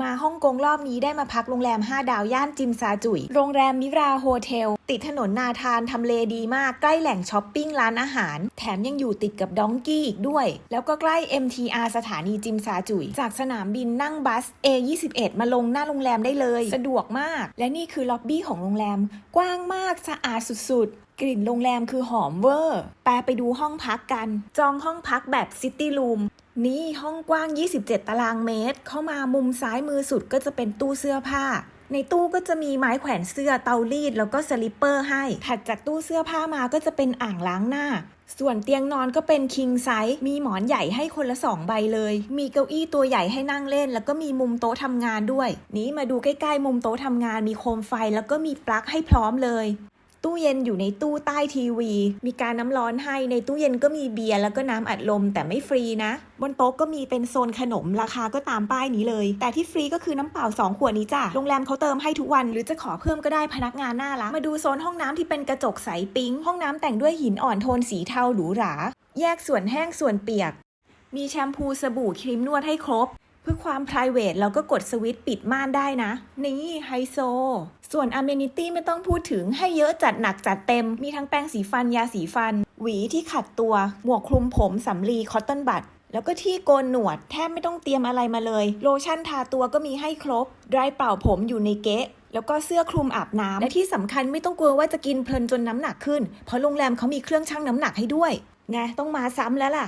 มาฮ่องกงรอบนี้ได้มาพักโรงแรม 5 ดาวย่านจิมซาจุย โรงแรมมิราโฮเทล ติดถนนนาธานทำเลดีมากใกล้แหล่งช้อปปิ้งร้านอาหาร แถมยังอยู่ติดกับดองกี้อีกด้วย แล้วก็ใกล้ MTR สถานีจิมซาจุย จากสนามบินนั่งบัส A21 มาลงหน้าโรงแรมได้เลย สะดวกมาก และนี่คือล็อบบี้ของโรงแรม กว้างมากสะอาดสุดๆ กลิ่นโรงแรมคือหอมเวอร์ แปไปดูห้องพักกัน จองห้องพักแบบซิตี้รูม นี่ห้องกว้าง 27 ตารางเมตร เข้ามามุมซ้ายมือสุดก็จะเป็นตู้เสื้อผ้า ในตู้ก็จะมีไม้แขวนเสื้อเตารีดแล้วก็สลิปเปอร์ให้ ถัดจากตู้เสื้อผ้ามาก็จะเป็นอ่างล้างหน้า ส่วนเตียงนอนก็เป็นคิงไซส์มีหมอนใหญ่ให้คนละสองใบเลย มีเก้าอี้ตัวใหญ่ให้นั่งเล่น แล้วก็มีมุมโต๊ะทำงานด้วย นี้มาดูใกล้ๆ มุมโต๊ะทำงานมีโคมไฟ แล้วก็มีปลั๊กให้พร้อมเลย ตู้เย็นอยู่ในตู้ใต้ทีวี มีการน้ำร้อนให้ในตู้เย็นก็มีเบียร์แล้วก็น้ำอัดลมแต่ไม่ฟรีนะ บนโต๊ะก็มีเป็นโซนขนมราคาก็ตามป้ายนี้เลย แต่ที่ฟรีก็คือน้ำเปล่า 2 ขวดนี้จ้ะโรงแรมเขาเติมให้ทุกวัน หรือจะขอเพิ่มก็ได้พนักงานน่ารักมาดูโซนห้องน้ำที่เป็นกระจกใสปิ๊งห้องน้ำแต่งด้วยหินอ่อนโทนสีเทาหรูหรา แยกส่วนแห้งส่วนเปียก มีแชมพูสบู่ครีมนวดให้ครบ เพื่อความ private เราก็กดสวิตช์ปิดม่านได้นะ นี่ไฮโซ ส่วน Amenity ไม่ต้องพูดถึงให้เยอะจัดหนักจัดเต็ม มีทั้งแปรงสีฟันยาสีฟัน หวีที่ขัดตัว หมวกคลุมผมสำลีคอตตอนบัดแล้วก็ที่โกนหนวดแทบไม่ต้องเตรียมอะไรมาเลย โลชั่นทาตัวก็มีให้ครบดรายเป่าผมอยู่ในเก๊ะแล้วก็เสื้อคลุมอาบน้ำและที่สำคัญไม่ต้องกลัวว่าจะกินเพลินจนน้ำหนักขึ้น เพราะโรงแรมเขามีเครื่องชั่งน้ำหนักให้ด้วยไงต้องมาซ้ำแล้วล่ะ